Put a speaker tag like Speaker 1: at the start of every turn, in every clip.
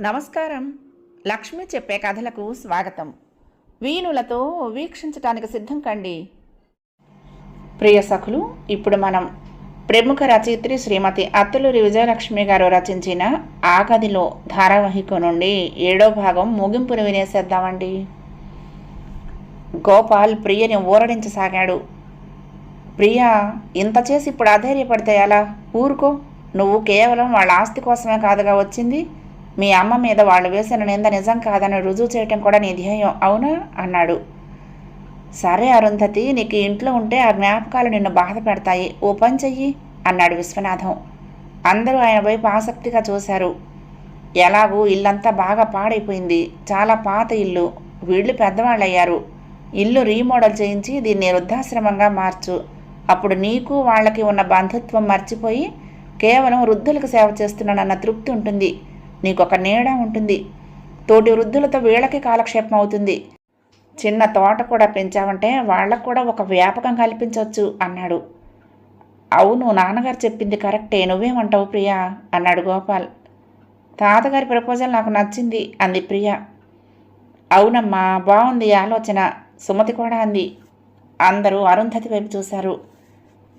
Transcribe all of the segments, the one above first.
Speaker 1: నమస్కారం. లక్ష్మి చెప్పే కథలకు స్వాగతం. వీణులతో వీక్షించటానికి సిద్ధం కండి. ప్రియ సఖులు ఇప్పుడు మనం ప్రముఖ రచయిత్రి శ్రీమతి అత్తులూరి విజయలక్ష్మి గారు రచించిన ఆగదిలో ధారావాహిక నుండి ఏడో భాగం ముగింపును వినేసేద్దామండి. గోపాల్ ప్రియని ఊరడించసాగాడు. ప్రియా ఇంత చేసి ఇప్పుడు అధైర్యపడితే ఎలా? ఊరుకో. నువ్వు కేవలం వాళ్ళ ఆస్తి కోసమే కాదుగా వచ్చింది. మీ అమ్మ మీద వాళ్ళు వేసిన నింద నిజం కాదని రుజువు చేయటం కూడా నీ ధ్యేయం అవునా? అన్నాడు. సరే అరుంధతి నీకు ఇంట్లో ఉంటే ఆ జ్ఞాపకాలు నిన్ను బాధ పెడతాయి. ఓ పని చెయ్యి అన్నాడు విశ్వనాథం. అందరూ ఆయన వైపు ఆసక్తిగా చూశారు. ఎలాగూ ఇల్లంతా బాగా పాడైపోయింది. చాలా పాత ఇల్లు. వీళ్ళు పెద్దవాళ్ళయ్యారు. ఇల్లు రీమోడల్ చేయించి దీన్ని వృద్ధాశ్రమంగా మార్చు. అప్పుడు నీకు వాళ్ళకి ఉన్న బంధుత్వం మర్చిపోయి కేవలం వృద్ధులకు సేవ చేస్తున్నానన్న తృప్తి ఉంటుంది. నీకు ఒక నీడ ఉంటుంది. తోటి వృద్ధులతో వీళ్ళకి కాలక్షేపం అవుతుంది. చిన్న తోట కూడా పెంచావంటే వాళ్ళకు కూడా ఒక వ్యాపకం కల్పించవచ్చు అన్నాడు. అవును నాన్నగారు చెప్పింది కరెక్టే. నువ్వేమంటావు ప్రియా? అన్నాడు గోపాల్. తాతగారి ప్రపోజల్ నాకు నచ్చింది అంది ప్రియ. అవునమ్మా బాగుంది ఆలోచన సుమతి కూడా అంది. అందరూ అరుంధతి వైపు చూశారు.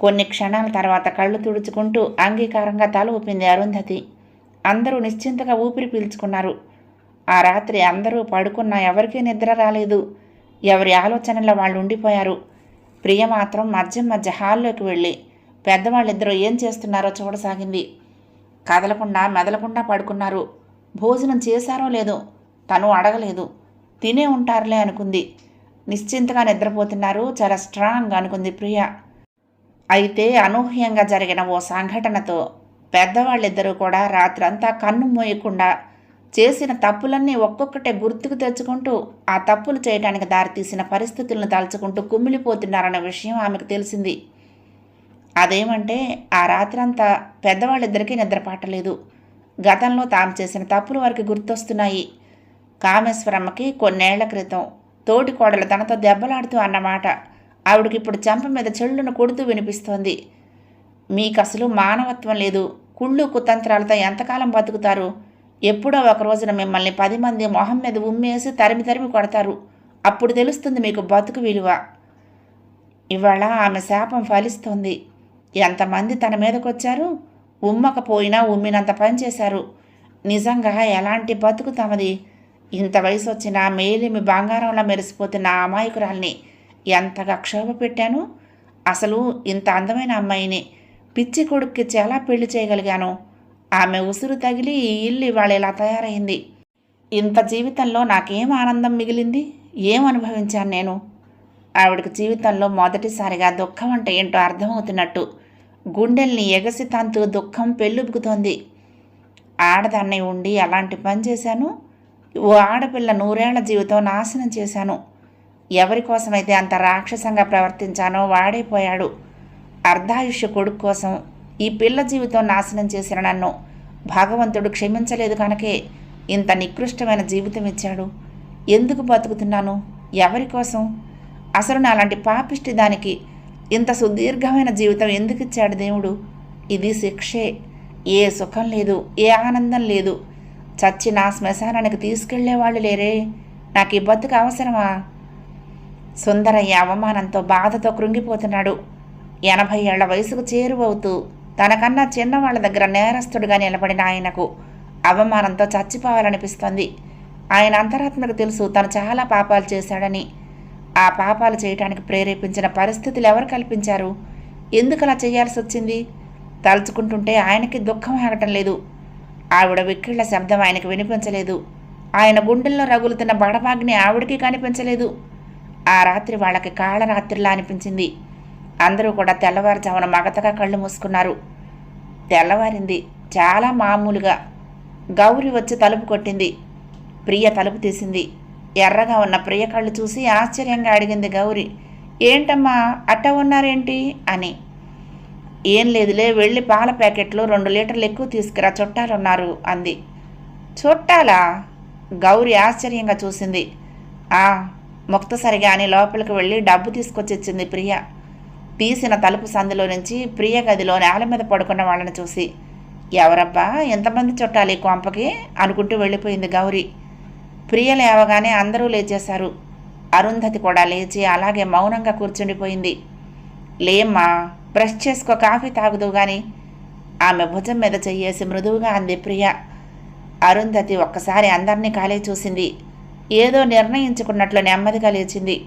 Speaker 1: కొన్ని క్షణాల తర్వాత కళ్ళు తుడుచుకుంటూ అంగీకారంగా తల ఊపింది అరుంధతి. అందరూ నిశ్చింతగా ఊపిరి పీల్చుకున్నారు. ఆ రాత్రి అందరూ పడుకున్నా ఎవరికీ నిద్ర రాలేదు. ఎవరి ఆలోచనలో వాళ్ళు ఉండిపోయారు. ప్రియ మాత్రం మధ్య మధ్య హాల్లోకి వెళ్ళి పెద్దవాళ్ళిద్దరూ ఏం చేస్తున్నారో చూడసాగింది. కదలకుండా మెదలకుండా పడుకున్నారు. భోజనం చేశారో లేదో తను అడగలేదు. తినే ఉంటారులే అనుకుంది. నిశ్చింతగా నిద్రపోతున్నారు. చాలా స్ట్రాంగ్ అనుకుంది ప్రియ. అయితే అనూహ్యంగా జరిగిన ఓ సంఘటనతో పెద్దవాళ్ళిద్దరూ కూడా రాత్రంతా కన్ను మోయకుండా చేసిన తప్పులన్నీ ఒక్కొక్కటే గుర్తుకు తెచ్చుకుంటూ ఆ తప్పులు చేయడానికి దారితీసిన పరిస్థితులను తలుచుకుంటూ కుమిలిపోతున్నారన్న విషయం ఆమెకు తెలిసింది. అదేమంటే ఆ రాత్రంతా పెద్దవాళ్ళిద్దరికీ నిద్రపాటలేదు గతంలో తాము చేసిన తప్పులు వారికి గుర్తొస్తున్నాయి. కామేశ్వరమ్మకి కొన్నేళ్ళ క్రితం తోటి కోడలు తనతో దెబ్బలాడుతూ అన్నమాట. ఆవిడకి ఇప్పుడు చెంప మీద చెళ్ళును కొడుతూ వినిపిస్తోంది. మీకు అసలు మానవత్వం లేదు. కుళ్ళు కుతంత్రాలతో ఎంతకాలం బతుకుతారు? ఎప్పుడో ఒక రోజున మిమ్మల్ని పది మంది మొహం మీద ఉమ్మేసి తరిమి తరిమి కొడతారు. అప్పుడు తెలుస్తుంది మీకు బతుకు విలువ. ఇవాళ ఆమె శాపం ఫలిస్తోంది. ఎంతమంది తన మీదకొచ్చారు? ఉమ్మకపోయినా ఉమ్మినంత పని చేశారు. నిజంగా ఎలాంటి బతుకు తమది? ఇంత వయసు వచ్చిన మేలిమి బంగారంలా మెరిసిపోతున్న అమాయకురాల్ని ఎంతగా క్షోభ పెట్టాను? అసలు ఇంత అందమైన అమ్మాయిని పిచ్చి కొడుక్కి చాలా పెళ్ళి చేయగలిగాను? ఆమె ఉసురు తగిలి ఈ ఇల్లు ఇవాళ ఇలా తయారైంది. ఇంత జీవితంలో నాకేం ఆనందం మిగిలింది? ఏం అనుభవించాను నేను? ఆవిడకి జీవితంలో మొదటిసారిగా దుఃఖం అంటే ఏంటో అర్థమవుతున్నట్టు గుండెల్ని ఎగసి తంతు దుఃఖం పెళ్ళుబుకుతోంది. ఆడదాన్ని ఉండి అలాంటి పని చేశాను. ఓ ఆడపిల్ల నూరేళ్ళ జీవితం నాశనం చేశాను. ఎవరి కోసమైతే అంత రాక్షసంగా ప్రవర్తించానో వాడైపోయాడు అర్ధాయుష్య కొడుకు కోసం ఈ పిల్ల జీవితం నాశనం చేసిన నన్ను భగవంతుడు క్షమించలేదు కనుకే ఇంత నికృష్టమైన జీవితం ఇచ్చాడు. ఎందుకు బతుకుతున్నాను? ఎవరి కోసం? అసలు నాలాంటి పాపిష్టి దానికి ఇంత సుదీర్ఘమైన జీవితం ఎందుకు ఇచ్చాడు దేవుడు? ఇది శిక్షే. ఏ సుఖం లేదు ఏ ఆనందం లేదు. చచ్చి నా శ్మశానానికి తీసుకెళ్ళేవాళ్ళు లేరే. నాకు ఈ బతుకు అవసరమా? సుందరయ్య అవమానంతో బాధతో కృంగిపోతున్నాడు. ఎనభై ఏళ్ళ వయసుకు చేరువవుతూ తనకన్నా చిన్నవాళ్ళ దగ్గర నేరస్తుడిగా నిలబడిన ఆయనకు అవమానంతో చచ్చిపోవాలనిపిస్తోంది. ఆయన అంతరాత్మకు తెలుసు తను చాలా పాపాలు చేశాడని. ఆ పాపాలు చేయటానికి ప్రేరేపించిన పరిస్థితులు ఎవరు కల్పించారు? ఎందుకు అలా చేయాల్సి వచ్చింది? తలుచుకుంటుంటే ఆయనకి దుఃఖం ఆగటం లేదు. ఆవిడ విక్కిళ్ళ శబ్దం ఆయనకు వినిపించలేదు. ఆయన గుండెల్లో రగులుతున్న బడబాగ్ని ఆవిడకి కనిపించలేదు. ఆ రాత్రి వాళ్ళకి కాళరాత్రిలా అనిపించింది. అందరూ కూడా తెల్లవారుజామున మగతగా కళ్ళు మూసుకున్నారు. తెల్లవారింది చాలా మామూలుగా. గౌరి వచ్చి తలుపు కొట్టింది. ప్రియ తలుపు తీసింది. ఎర్రగా ఉన్న ప్రియ కళ్ళు చూసి ఆశ్చర్యంగా అడిగింది గౌరి ఏంటమ్మా అట్ట ఉన్నారేంటి? అని. ఏం లేదులే వెళ్ళి పాల ప్యాకెట్లు రెండు లీటర్లు ఎక్కువ తీసుకురా చుట్టాలున్నారు అంది. చుట్టాలా? గౌరి ఆశ్చర్యంగా చూసింది. ఆ ముక్తసరిగా అని లోపలికి వెళ్ళి డబ్బు తీసుకొచ్చి ప్రియ. తీసిన తలుపు సందులో నుంచి ప్రియ గదిలో నేల మీద పడుకున్న వాళ్ళని చూసి ఎవరబ్బా ఎంతమంది చుట్టాలి కొంపకి? అనుకుంటూ వెళ్ళిపోయింది గౌరీ. ప్రియ లేవగానే అందరూ లేచేశారు. అరుంధతి కూడా లేచి అలాగే మౌనంగా కూర్చుండిపోయింది. లేమ్మా బ్రష్ చేసుకో కాఫీ తాగుదు గాని. ఆమె భుజం మీద చెయ్యేసి మృదువుగా అంది ప్రియ. అరుంధతి ఒక్కసారి అందరినీ కాలే చూసింది. ఏదో నిర్ణయించుకున్నట్లు నెమ్మదిగా లేచింది.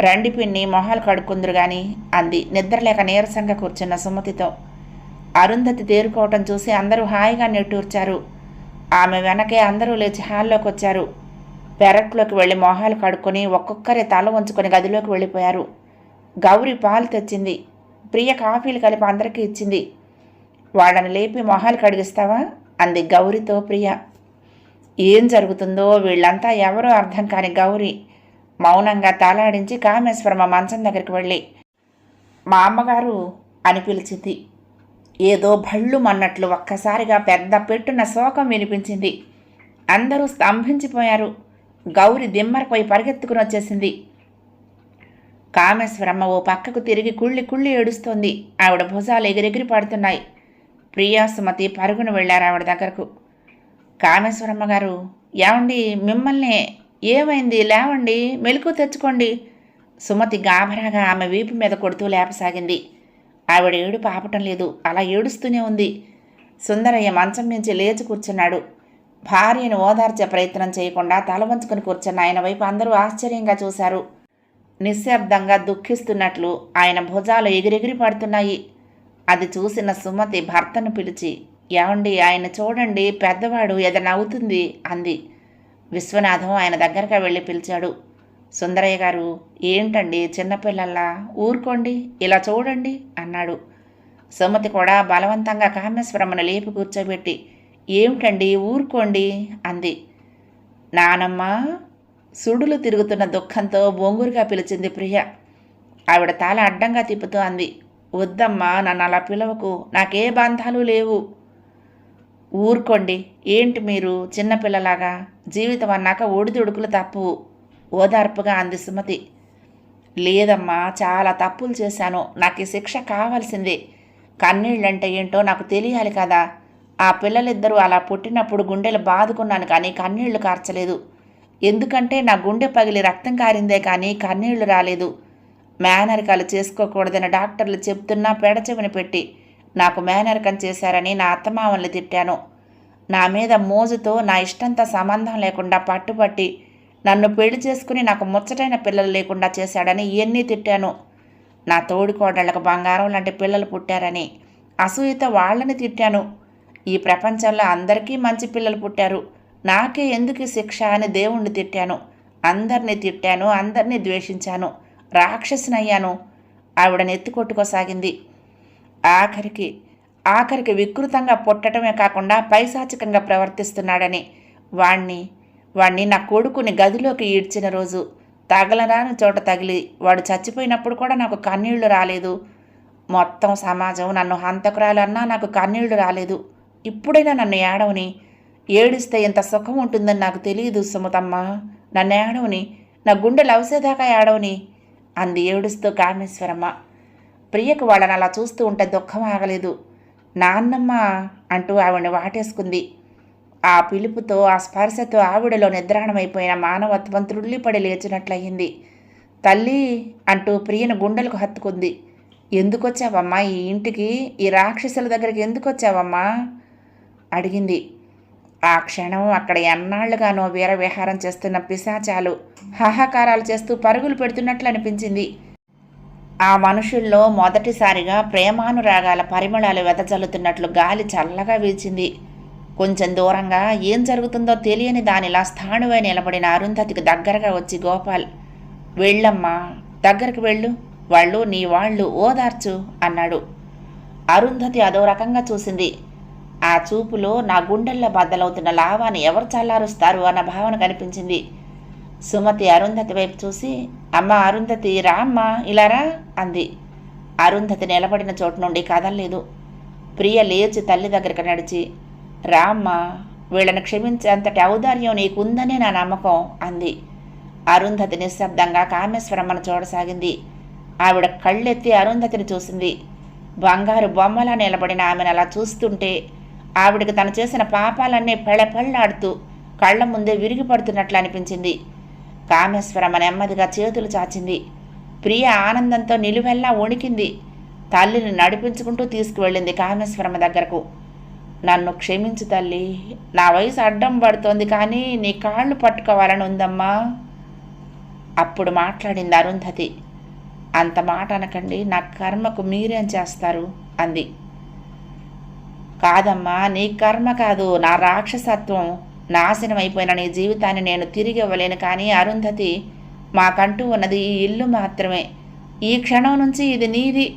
Speaker 1: రండి పిన్ని మొహాలు కడుక్కుందరు గాని అంది. నిద్రలేక నీరసంగా కూర్చున్న సుమతితో. అరుంధతి తేరుకోవటం చూసి అందరూ హాయిగా నెట్టూర్చారు. ఆమె వెనకే అందరూ లేచి హాల్లోకి వచ్చారు పెరట్లోకి వెళ్ళి మొహాలు కడుక్కొని ఒక్కొక్కరే తల ఉంచుకొని గదిలోకి వెళ్ళిపోయారు. గౌరి పాలు తెచ్చింది. ప్రియ కాఫీలు కలిపి అందరికీ ఇచ్చింది. వాళ్ళని లేపి మొహాలు కడిగిస్తావా? అంది గౌరితో ప్రియ. ఏం జరుగుతుందో వీళ్ళంతా ఎవరో అర్థం కాని గౌరి మౌనంగా తలాడించి కామేశ్వరమ్మ మంచం దగ్గరికి వెళ్ళి మా అమ్మగారు అని పిలిచింది. ఏదో భళ్ళు మన్నట్లు ఒక్కసారిగా పెద్ద పెట్టున శోకం వినిపించింది. అందరూ స్తంభించిపోయారు. గౌరి దిమ్మరపోయి పరిగెత్తుకుని వచ్చేసింది. కామేశ్వరమ్మ ఓ పక్కకు తిరిగి కుళ్ళి కుళ్ళి ఏడుస్తోంది. ఆవిడ భుజాలు ఎగిరెగిరి పడుతున్నాయి. ప్రియా సుమతి పరుగున వెళ్ళారు ఆవిడ దగ్గరకు. కామేశ్వరమ్మ గారు ఏమండి మిమ్మల్ని ఏమైంది? లేవండి మెలకు తెచ్చుకోండి. సుమతి గాభరాగా ఆమె వీపు మీద కొడుతూ లేపసాగింది. ఆవిడ ఏడుపు ఆపటం లేదు అలా ఏడుస్తూనే ఉంది. సుందరయ్య మంచం నుంచి లేచి కూర్చున్నాడు. భార్యను ఓదార్చే ప్రయత్నం చేయకుండా తల వంచుకుని కూర్చున్న ఆయన వైపు అందరూ ఆశ్చర్యంగా చూశారు. నిశ్శబ్దంగా దుఃఖిస్తున్నట్లు ఆయన భుజాలు ఎగిరెగిరి పడుతున్నాయి. అది చూసిన సుమతి భర్తను పిలిచి ఏమండి ఆయన చూడండి పెద్దవాడు ఏదైనా అవుతుంది అంది. విశ్వనాథం ఆయన దగ్గరగా వెళ్ళి పిలిచాడు. సుందరయ్య గారు ఏంటండి చిన్నపిల్లల్లా? ఊరుకోండి ఇలా చూడండి అన్నాడు. సుమతి కూడా బలవంతంగా కామేశ్వరమ్మను లేపి కూర్చోబెట్టి ఏమిటండి ఊరుకోండి అంది. నానమ్మ సుడులు తిరుగుతున్న దుఃఖంతో బొంగురుగా పిలిచింది ప్రియ. ఆవిడ తల అడ్డంగా తిప్పుతూ అంది వద్దమ్మా నన్ను అలా పిలవకు నాకే బంధాలు లేవు. ఊరుకోండి. ఏంటి మీరు చిన్నపిల్లలాగా జీవితం అన్నాక ఒడిదుడుకులు తప్పు. ఓదార్పుగా అంది సుమతి. లేదమ్మా చాలా తప్పులు చేశాను. నాకు ఈ శిక్ష కావాల్సిందే. కన్నీళ్ళంటే ఏంటో నాకు తెలియాలి కదా. ఆ పిల్లలిద్దరూ అలా పుట్టినప్పుడు గుండెలు బాదుకున్నాను కానీ కన్నీళ్ళు కార్చలేదు. ఎందుకంటే నా గుండె పగిలి రక్తం కారిందే కానీ కన్నీళ్ళు రాలేదు. మేనరికాలు చేసుకోకూడదని డాక్టర్లు చెప్తున్నా పెడచెవిని పెట్టి నాకు మేనరకం చేశారని నా అత్తమామల్ని తిట్టాను. నా మీద మోజుతో నా ఇష్టంతో సంబంధం లేకుండా పట్టుబట్టి నన్ను పెళ్ళి చేసుకుని నాకు ముచ్చటైన పిల్లలు లేకుండా చేశాడని ఇవన్నీ తిట్టాను. నా తోడికోడళ్ళకు బంగారం లాంటి పిల్లలు పుట్టారని అసూయతో వాళ్ళని తిట్టాను. ఈ ప్రపంచంలో అందరికీ మంచి పిల్లలు పుట్టారు. నాకే ఎందుకు శిక్ష అని దేవుణ్ణి తిట్టాను. అందరినీ తిట్టాను అందరినీ ద్వేషించాను. రాక్షసునయ్యాను. ఆవిడని ఎత్తుకొట్టుకోసాగింది ఆఖరికి ఆఖరికి వికృతంగా పుట్టడమే కాకుండా పైశాచికంగా ప్రవర్తిస్తున్నాడని. వాణ్ణి వాణ్ణి నా కొడుకుని గదిలోకి ఈడ్చిన రోజు తగలరాని చోట తగిలి వాడు చచ్చిపోయినప్పుడు కూడా నాకు కన్నీళ్ళు రాలేదు. మొత్తం సమాజం నన్ను హంతకురాలన్నా నాకు కన్నీళ్ళు రాలేదు. ఇప్పుడైనా నన్ను ఏడవని ఏడిస్తే ఎంత సుఖం ఉంటుందని నాకు తెలియదు సుమతమ్మ. నన్ను ఏడవని నా గుండె లవసేదాకా ఏడవని అంది ఏడుస్తూ కామేశ్వరమ్మ. ప్రియకు వాళ్ళని అలా చూస్తూ ఉంటే దుఃఖం ఆగలేదు. నాన్నమ్మ అంటూ ఆవిడని వాటేసుకుంది. ఆ పిలుపుతో ఆ స్పర్శతో ఆవిడలో నిద్రాణమైపోయిన మానవత్వం త్రుళ్ళిపడి లేచినట్లయింది. తల్లి అంటూ ప్రియను గుండెలకు హత్తుకుంది. ఎందుకొచ్చావమ్మా? ఈ ఇంటికి ఈ రాక్షసుల దగ్గరికి ఎందుకు వచ్చావమ్మా అడిగింది. ఆ క్షణం అక్కడ ఎన్నాళ్ళుగానో వీర విహారం చేస్తున్న పిశాచాలు హాహాకారాలు చేస్తూ పరుగులు పెడుతున్నట్లు అనిపించింది. ఆ మనుషుల్లో మొదటిసారిగా ప్రేమానురాగాల పరిమళాలు వెదజల్లుతున్నట్లు గాలి చల్లగా వీచింది కొంచెం దూరంగా ఏం జరుగుతుందో తెలియని దానిలా స్థాణువై నిలబడిన అరుంధతికి దగ్గరగా వచ్చి గోపాల్ వెళ్ళమ్మా దగ్గరికి వెళ్ళు. వాళ్ళు నీ వాళ్ళు ఓదార్చు అన్నాడు. అరుంధతి అదో రకంగా చూసింది. ఆ చూపులో నా గుండెల్లో బద్దలవుతున్న లావాన్ని ఎవరు చల్లారుస్తారు అన్న భావన కనిపించింది. సుమతి అరుంధతి వైపు చూసి అమ్మ అరుంధతి రా అమ్మా ఇలారా అంది. అరుంధతి నిలబడిన చోటు నుండి కదలలేదు. ప్రియ లేచి తల్లి దగ్గరికి నడిచి రా అమ్మా వీళ్ళని క్షమించేంతటి ఔదార్యం నీకుందనే నా నమ్మకం అంది. అరుంధతి నిశ్శబ్దంగా కామేశ్వరమ్మను చూడసాగింది. ఆవిడ కళ్ళెత్తి అరుంధతిని చూసింది. బంగారు బొమ్మలా నిలబడిన ఆమెను అలా చూస్తుంటే ఆవిడకి తను చేసిన పాపాలన్నీ పెళ్ళపెళ్ళాడుతూ కళ్ళ ముందే విరిగిపడుతున్నట్లు అనిపించింది. కామేశ్వరమ్మ నెమ్మదిగా చేతులు చాచింది. ప్రియ ఆనందంతో నిలువెల్లా వణికింది. తల్లిని నడిపించుకుంటూ తీసుకువెళ్ళింది కామేశ్వరమ్మ దగ్గరకు. నన్ను క్షమించు తల్లి నా వయసు అడ్డం పడుతోంది కానీ నీ కాళ్ళు పట్టుకోవాలని ఉందమ్మా అప్పుడు మాట్లాడింది అరుంధతి. అంత మాట అనకండి నా కర్మకు మీరేం చేస్తారు? అంది. కాదమ్మా నీ కర్మ కాదు నా రాక్షసత్వం. నాశనం అయిపోయిన నీ జీవితాన్ని నేను తిరిగి ఇవ్వలేను కానీ అరుంధతి మాకంటూ ఉన్నది ఈ ఇల్లు మాత్రమే. ఈ క్షణం నుంచి ఇది నీది.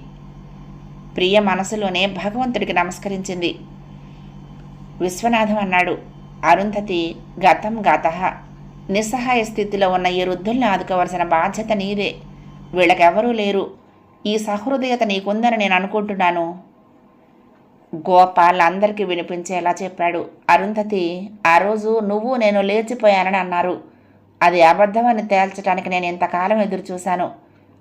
Speaker 1: ప్రియ మనసులోనే భగవంతుడికి నమస్కరించింది. విశ్వనాథం అన్నాడు అరుంధతి గతం గత. నిస్సహాయ స్థితిలో ఉన్న ఈ వృద్ధుల్ని ఆదుకోవలసిన బాధ్యత నీదే. వీళ్ళకెవరూ లేరు. ఈ సహృదయత నీకుందని నేను అనుకుంటున్నాను. గోపాల్ అందరికీ వినిపించేలా చెప్పాడు. అరుంధతి ఆ రోజు నువ్వు నేను లేచిపోయానని అన్నారు. అది అబద్ధమని తేల్చడానికి నేను ఇంతకాలం ఎదురు చూశాను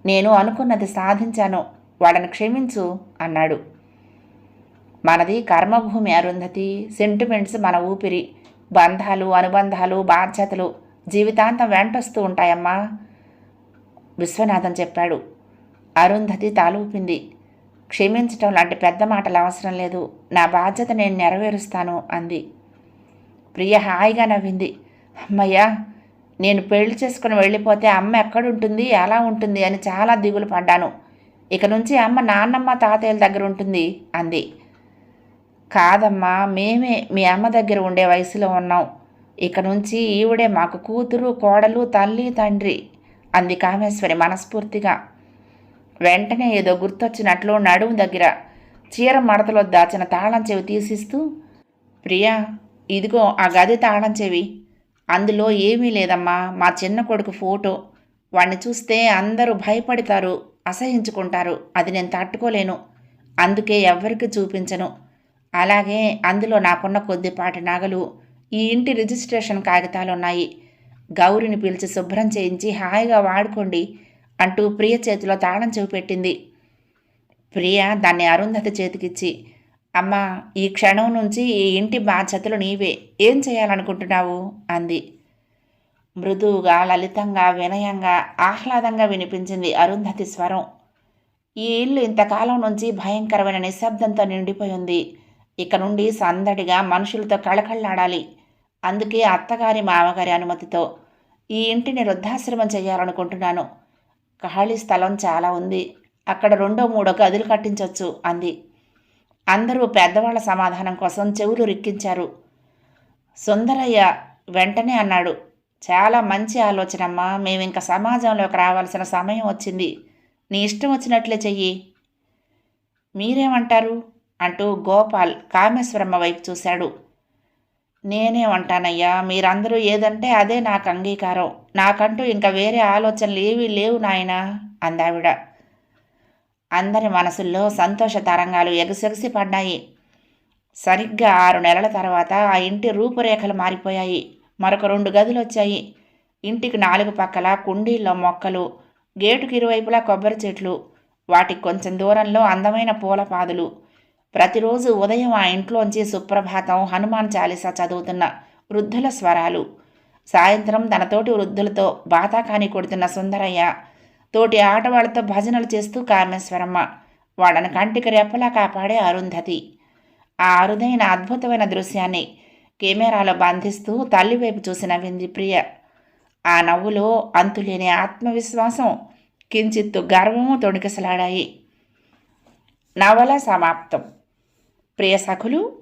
Speaker 1: నేను అనుకున్నది సాధించాను. వాళ్ళని క్షమించు అన్నాడు. మనది కర్మభూమి అరుంధతి. సెంటిమెంట్స్ మన ఊపిరి. బంధాలు అనుబంధాలు బాధ్యతలు జీవితాంతం వెంటొస్తూ ఉంటాయమ్మా విశ్వనాథం చెప్పాడు. అరుంధతి తాలూపింది క్షమించటం లాంటి పెద్ద మాటలు అవసరం లేదు. నా బాధ్యత నేను నెరవేరుస్తాను అంది. ప్రియ హాయిగా నవ్వింది. అమ్మయ్యా నేను పెళ్ళి చేసుకుని వెళ్ళిపోతే అమ్మ ఎక్కడుంటుంది ఎలా ఉంటుంది అని చాలా దిగులు పడ్డాను. ఇక నుంచి అమ్మ నాన్నమ్మ తాతయ్యల దగ్గర ఉంటుంది అంది. కాదమ్మా మేమే మీ అమ్మ దగ్గర ఉండే వయసులో ఉన్నాం. ఇక నుంచి ఈవిడే మాకు కూతురు కోడలు తల్లి తండ్రి అంది కామేశ్వరి మనస్ఫూర్తిగా. వెంటనే ఏదో గుర్తొచ్చినట్లు నడుము దగ్గర చీర మడతలో దాచిన తాళం చెవి తీసిస్తూ ప్రియా ఇదిగో ఆ గది తాళం చెవి. అందులో ఏమీ లేదమ్మా. మా చిన్న కొడుకు ఫోటో. వాణ్ణి చూస్తే అందరూ భయపడతారు అసహించుకుంటారు. అది నేను తట్టుకోలేను. అందుకే ఎవ్వరికి చూపించను. అలాగే అందులో నాకున్న కొద్దిపాటి నగలు ఈ ఇంటి రిజిస్ట్రేషన్ కాగితాలు ఉన్నాయి గౌరిని పిలిచి శుభ్రం చేయించి హాయిగా వాడుకోండి. అంటూ ప్రియ చేతిలో తాళం చెవి పెట్టింది ప్రియ దాన్ని అరుంధతి చేతికిచ్చి అమ్మా ఈ క్షణం నుంచి ఈ ఇంటి బాధ్యతలు నీవే. ఏం చేయాలనుకుంటున్నావు? అంది. మృదువుగా లలితంగా వినయంగా ఆహ్లాదంగా వినిపించింది అరుంధతి స్వరం. ఈ ఇల్లు ఇంతకాలం నుంచి భయంకరమైన నిశ్శబ్దంతో నిండిపోయి ఉంది ఇక నుండి సందడిగా మనుషులతో కళకళ్ళాడాలి అందుకే అత్తగారి మామగారి అనుమతితో ఈ ఇంటిని వృద్ధాశ్రమం చేయాలనుకుంటున్నాను. ఖాళీ స్థలం చాలా ఉంది. అక్కడ రెండో మూడో గదులు కట్టించవచ్చు అంది. అందరూ పెద్దవాళ్ళ సమాధానం కోసం చెవులు రిక్కించారు. సుందరయ్య వెంటనే అన్నాడు చాలా మంచి ఆలోచనమ్మా మేము ఇంకా సమాజంలోకి రావాల్సిన సమయం వచ్చింది. నీ ఇష్టం వచ్చినట్లే చెయ్యి. మీరేమంటారు? అంటూ గోపాల్ కామేశ్వరమ్మ వైపు చూశాడు. నేనేమంటానయ్యా మీరందరూ ఏదంటే అదే నాకు అంగీకారం. నాకంటూ ఇంకా వేరే ఆలోచనలు ఏవీ లేవు నాయనా అందావిడ. అందరి మనసుల్లో సంతోష తరంగాలు ఎగసెగసి పడ్డాయి. సరిగ్గా ఆరు నెలల తర్వాత ఆ ఇంటి రూపురేఖలు మారిపోయాయి. మరొక రెండు గదులు వచ్చాయి ఇంటికి నాలుగు పక్కల కుండీల్లో మొక్కలు గేటుకి ఇరువైపులా కొబ్బరి చెట్లు వాటికి కొంచెం దూరంలో అందమైన పూల పాదులు. ప్రతిరోజు ఉదయం ఆ ఇంట్లోంచి సుప్రభాతం హనుమాన్ చాలీసా చదువుతున్న వృద్ధుల స్వరాలు. సాయంత్రం తనతోటి వృద్ధులతో బాతాకాని కొడుతున్న సుందరయ్య తోటి ఆటవాళ్ళతో భజనలు చేస్తూ కామేశ్వరమ్మ వాళ్ళని కంటికి రెప్పలా కాపాడే అరుంధతి. ఆ అరుదైన అద్భుతమైన దృశ్యాన్ని కెమెరాలో బంధిస్తూ తల్లి వైపు చూసిన ప్రియ ఆ నవ్వులో అంతులేని ఆత్మవిశ్వాసం కించిత్తు గర్వము తొణికిసలాడాయి. నవల సమాప్తం. ప్రియ సఖులు